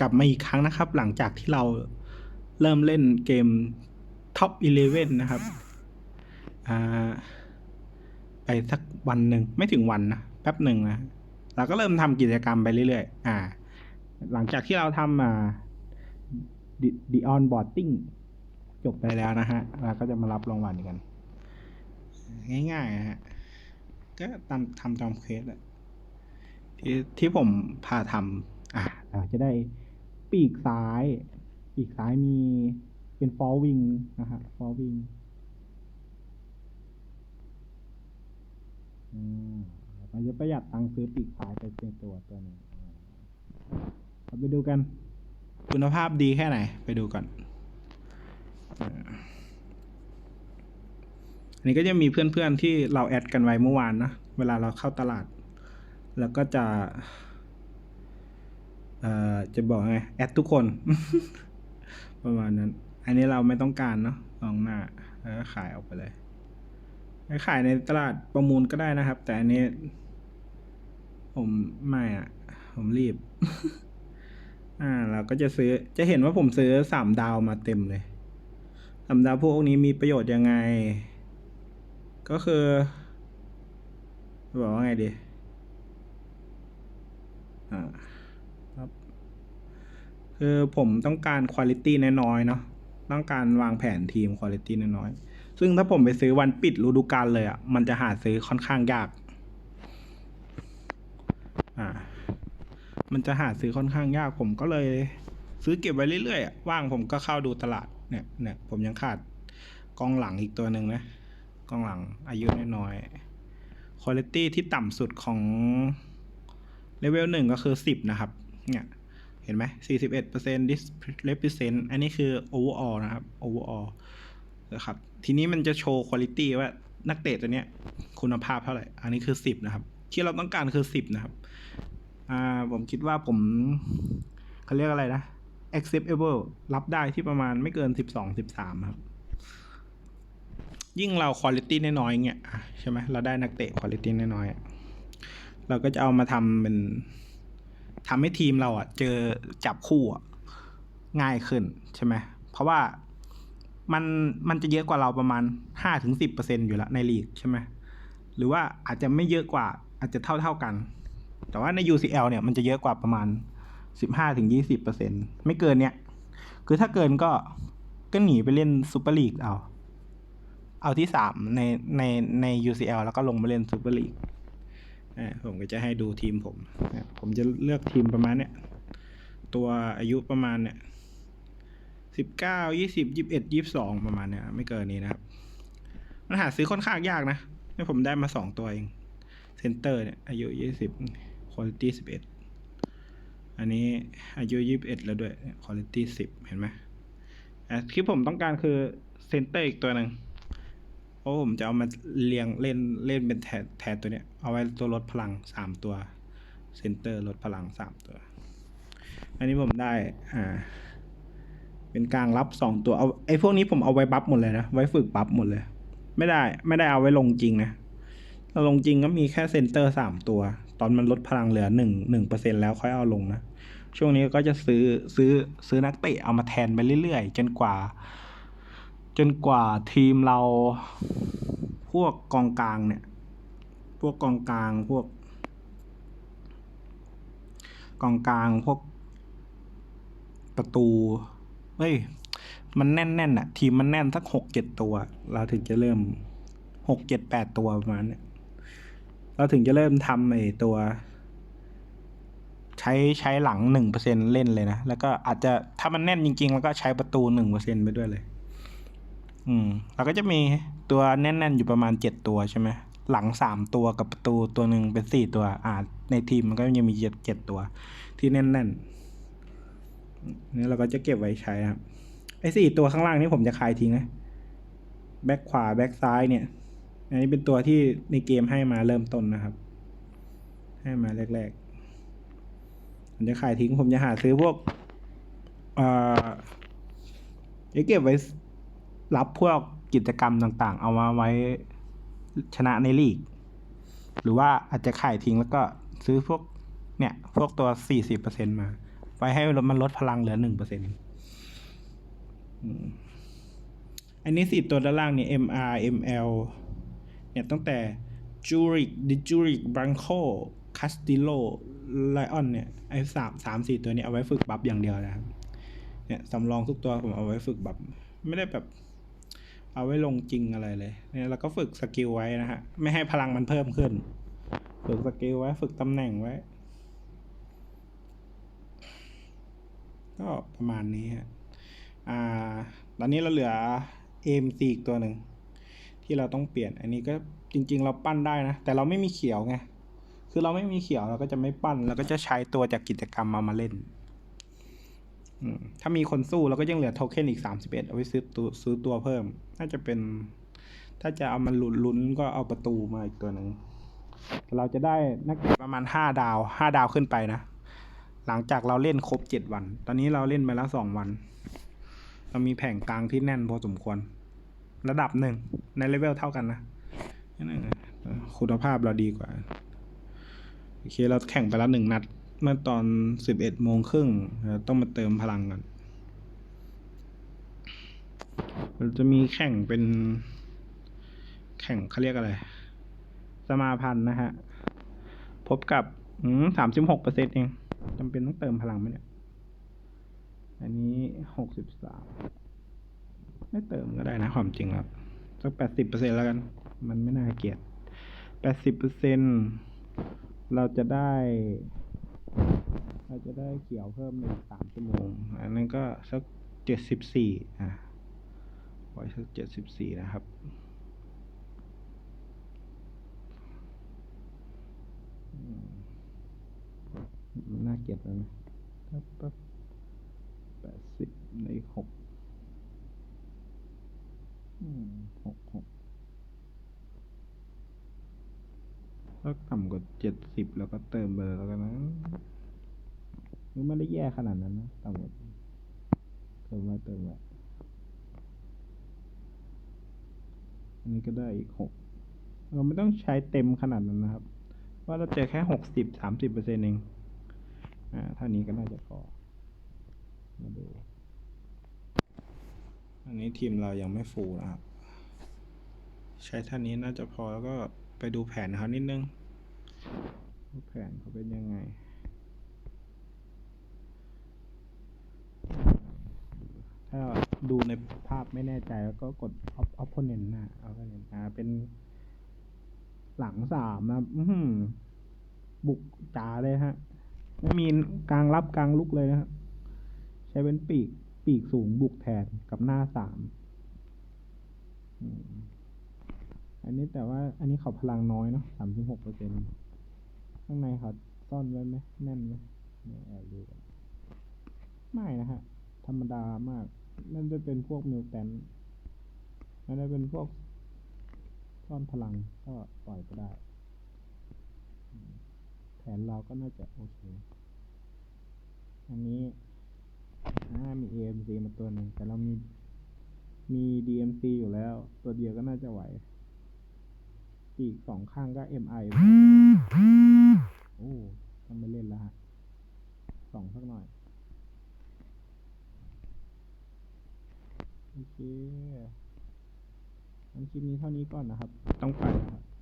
กลับมาอีกครั้งนะครับ หลังจากที่เราเริ่มเล่นเกม Top 11 นะครับไปสักวันหนึ่งไม่ถึงวันนะแป๊บหนึ่งนะเราก็เริ่มทำกิจกรรมไปเรื่อยๆ อ่า หลังจากที่เราทำอ่า The- The Onboarding จบไปแล้วนะฮะ เราก็จะมารับรางวัลกัน ง่ายๆนะฮะ ก็ตามทำตามเควสแหละที่ที่ผมพาทำอะเราจะได้ ปีกซ้าย ปีกซ้ายมีเป็นฟอลวิงนะฮะฟอลวิงอืมเราจะประหยัดตังค์ซื้อปีกซ้ายไปเป็นตัวตัวนึ่งเราไปดูกัน คุณภาพดีแค่ไหน ไปดูก่อนอันนี้ก็จะมีเพื่อนๆที่เราแอดกันไว้เมื่อวานนะ เวลาเราเข้าตลาด แล้วก็จะ จะบอกไงแอดทุกคน ประมาณนั้น อันนี้เราไม่ต้องการเนาะลองหน้าแล้วก็ขายออกไปเลย ขายในตลาดประมูลก็ได้นะครับ แต่อันนี้ ผมไม่อะผมรีบ อ่า เราก็จะซื้อจะเห็นว่าผมซื้อสามดาวมาเต็มเลยสามดาวพวกนี้มีประโยชน์ยังไง ก็คือบอกว่าไงดีอ่า คือผมต้องการคุณ i t y น้อยๆเนาะต้องการวางแผนทีมคุณ i t y น้อยๆซึ่งถ้าผมไปซื้อวันปิดฤดูกาลเลยอะ่ะมันจะหาซื้อค่อนข้างยากอ่ามันจะหาซื้อค่อนข้างยากผมก็เลย ซื้อเก็บไว้เรื่อยๆอะว่างผมก็เข้าดูตลาดเนี่ยเนี่ยผมยังขาดกองหลังอีกตัวหนึ่งนะกองหลังอายุน้อยๆคุณ i t y ที่ต่ำสุดของเลเวลหนึ่งก็คือสิบนะครับ เนี่ย เห็นไหมสี่สิบเอ็ดเปอร์เซ็นต์ represent อันนี้คือ overall นะครับ overall นะครับ ทีนี้มันจะโชว์ quality ว่านักเตะตัวเนี้ยคุณภาพเท่าไหร่ อันนี้คือสิบนะครับ ที่เราต้องการคือสิบนะครับ อ่า ผมคิดว่าผมเขาเรียกอะไรนะ acceptable รับได้ที่ประมาณไม่เกินสิบสองสิบสามครับ ยิ่งเราคุณ i t y น้อยๆเงี้ยใช่ไหมเราได้นักเตะคุณ i t y น้อยๆอะเราก็จะเอามาทำเป็น ทำให้ทีมเราอะเจอจับคู่ง่ายขึ้นใช่ไหมเพราะว่ามันมันจะเยอะกว่าเราประมาณห้าถึงสิบเปอร์เซ็นอยู่แล้วในลีกใช่ไหมหรือว่าอาจจะไม่เยอะกว่าอาจจะเท่าเท่ากัน แต่ว่าใน UCL เนี่ยมันจะเยอะกว่าประมาณสิบห้าถึงยี่สิบเปอร์เซ็นไม่เกินเนี้ยคือถ้าเกินก็ก็หนีไปเล่นซูเปอร์ลีกเอา เอาที่สามในในใน UCL แล้วก็ลงมาเล่นซูเปอร์ลีก ผมก็จะให้ดูทีมผม ผมจะเลือกทีมประมาณเนี้ย ตัวอายุประมาณเนี้ยสิบเก้ายี่สิบยี่สิบเอ็ดยี่สิบสองประมาณเนี้ย ไม่เกินนี้นะครับ มันหาซื้อค่อนข้างยากนะให้ผมได้มาสองตัวเอง เซนเตอร์เนี่ย อายุยี่สิบคุณภาพสิบเอ็ดอันนี้อายุยี่สิบเอ็ดแล้วด้วยคุณภาพสิบเห็นไหมอะที่ผมต้องการคือเซนเตอร์อีกตัวหนึ่ง เพราะผมจะเอามาเรียงเล่นเล่นเป็นแทนแทนตัวเนี้ย เอาไว้ตัวลดพลังสามตัวเซนเตอร์ลดพลังสามตัว อันนี้ผมได้อ่าเป็นกลางรับสองตัวเอาไอ้พวกนี้ผมเอาไว้บัฟหมดเลยนะไว้ฝึกบัฟหมดเลย ไม่ได้ไม่ได้เอาไว้ลงจริงนะถ้าลงจริงก็มีแค่เซนเตอร์สามตัว ตอนมันลดพลังเหลือหนึ่งหนึ่งเปอร์เซ็นแล้วค่อยเอาลงนะช่วงนี้ก็จะซื้อซื้อซื้อนักเตะเอามาแทนไปเรื่อยๆ จนกว่า จนกว่าทีมเราพวกกองกลางเนี่ย พวกกองกลางพวก กองกลางพวกประตูเฮ้ยมันแน่นๆน่ะ ทีมมันแน่นสักหกเจ็ดตัว เราถึงจะเริ่มหกเจ็ดแปดตัวประมาณเนี้ยเราถึงจะเริ่มทำไอ้ตัว ใช้ใช้หลังหนึ่งเปอร์เซ็นเล่นเลยนะ แล้วก็อาจจะถ้ามันแน่นจริง ๆ แล้วก็ใช้ประตูหนึ่งเปอร์เซ็นไปด้วยเลย อืมเราก็จะมีตัวแน่นๆอยู่ประมาณเจ็ดตัวใช่ไหมหลังสามตัวกับประตูตัวหนึ่งเป็นสี่ตัว อ่า ในทีมมันก็ยังมีเจ็ดเจ็ดตัว ที่แน่นๆนี่เราก็จะเก็บไว้ใช้ครับไอ้สี่ตัวข้างล่างนี่ผมจะคายทิ้งนะแบ็คขวาแบ็คซ้ายเนี่ย อันนี้เป็นตัวที่ในเกมให้มาเริ่มต้นนะครับ ให้มาแรกๆผมจะขายทิ้งผมจะหาซื้อพวก เอ่อเก็บไว้ รับพวกกิจกรรมต่างๆ เอามาไว้ชนะในลีก หรือว่าอาจจะขายทิ้งแล้วก็ซื้อพวกเนี่ย พวกตัว 40%มา ไว้ให้มันลดพลังเหลือหนึ่งเปอร์เซ็นต์อันนี้สี่ตัวด้านล่างเนี่ย MR ML เนี่ยตั้งแต่ Juric d i j u r i c Blanco Castillo Lion เนี่ยไอ้สามสามสี่ตัวเนี้เอาไว้ฝึกบัฟอย่างเดียวนะครับ เนี่ยสำรองทุกตัวผมเอาไว้ฝึกแบบไม่ได้แบบ เอาไว้ลงจริงอะไรเลย เนี่ยเราก็ฝึกสกิลไว้นะฮะ ไม่ให้พลังมันเพิ่มขึ้น ฝึกสกิลไว้ ฝึกตำแหน่งไว้ ก็ประมาณนี้ฮะ อ่า ตอนนี้เราเหลือ AMC อีกตัวหนึ่ง ที่เราต้องเปลี่ยน อันนี้ก็จริง ๆ เราปั้นได้นะ แต่เราไม่มีเขียวไง คือเราไม่มีเขียวเราก็จะไม่ปั้น เราก็จะใช้ตัวจากกิจกรรมมามาเล่น ถ้ามีคนสู้เราก็ยังเหลือโทเค็นอีกสามสิบเอ็ดเอาไว้ซื้อตัวซื้อตัวเพิ่ม น่าจะเป็น ถ้าจะเอามันลุ้นลุ้นก็เอาประตูมาอีกตัวหนึ่ง เราจะได้นักเตะประมาณห้าดาวห้าดาวขึ้นไปนะ หลังจากเราเล่นครบเจ็ดวัน ตอนนี้เราเล่นไปแล้วสองวัน เรามีแผงกลางที่แน่นพอสมควร ระดับหนึ่งในเลเวลเท่ากันนะคุณภาพเราดีกว่า โอเค เราแข่งไปแล้วหนึ่งนัด เมื่อตอนสิบเอ็ดโมงครึ่งต้องมาเติมพลังกันเราจะมีแข่งเป็น แข่งเขาเรียกอะไร สมาพันธ์นะฮะ พบกับสามสิบหกเปอร์เซ็นต์เองจำเป็นต้องเติมพลังไหมเนี่ย อันนี้หกสิบสามไม่เติมก็ได้นะความจริงแล้วสักแปดสิบเปอร์เซ็นแล้วกัน มันไม่น่าเกลียดแปดสิบเปอร์เซ็นเราจะได้ เราจะได้เขียวเพิ่มในสามชั่วโมง อันนั้นก็สักเจ็ดสิบสี่อะไว้สักเจ็ดสิบสี่นะครับมันน่าเกลียดแล้วนะปั๊บปั๊บแปดสิบในหกอืมหกหกถ้าต่ำกว่าเจ็ดสิบแล้วก็เติมเบอร์แล้วกันนะ มันไม่ได้แย่ขนาดนั้นนะต่ำกว่าเติมไว้เติมไว้อันนี้ก็ได้อีกหกเราไม่ต้องใช้เต็มขนาดนั้นนะครับ ว่าเราเจอแค่หกสิบสามสิบเปอร์เซ็นต์เอง อ่าเท่านี้ก็น่าจะพอมาดู อันนี้ทีมเรายังไม่ฟูนะครับ ใช้เท่านี้น่าจะพอแล้วก็ไปดูแผนเขานิดนึง แผนเขาเป็นยังไง ถ้าดูในภาพไม่แน่ใจแล้วก็กด Opponent นะ opponent อ่าเป็น หลังสามนะอื้อหือบุกจ๋าเลยฮะ ไม่มีกลางรับกลางลุกเลยนะใช้เป็นปีก ปีกสูงบุกแทนกับหน้าสามอันนี้แต่ว่า อันนี้เขาพลังน้อยเนาะสามสิบหกเปอร์เซ็นข้างในเขาซ่อนไว้ไหมแน่นไหมเดี๋ยวแอบดูกันไม่นะฮะ ธรรมดามาก นั่นจะเป็นพวกมิวแตนนั่นจะเป็นพวกซ่อนพลังก็ปล่อยก็ได้ แผนเราก็น่าจะโอเค อันนี้อ่ามี AMC มาตัวหนึ่งแต่เรามีมี DMC อยู่แล้ว ตัวเดียวก็น่าจะไหว อีกสองข้างก็ MI โอ้ต้องไปเล่นแล้วฮะสองสักหน่อย โอเคงั้นคลิปนี้เท่านี้ก่อนนะครับ ต้องไปนะครับ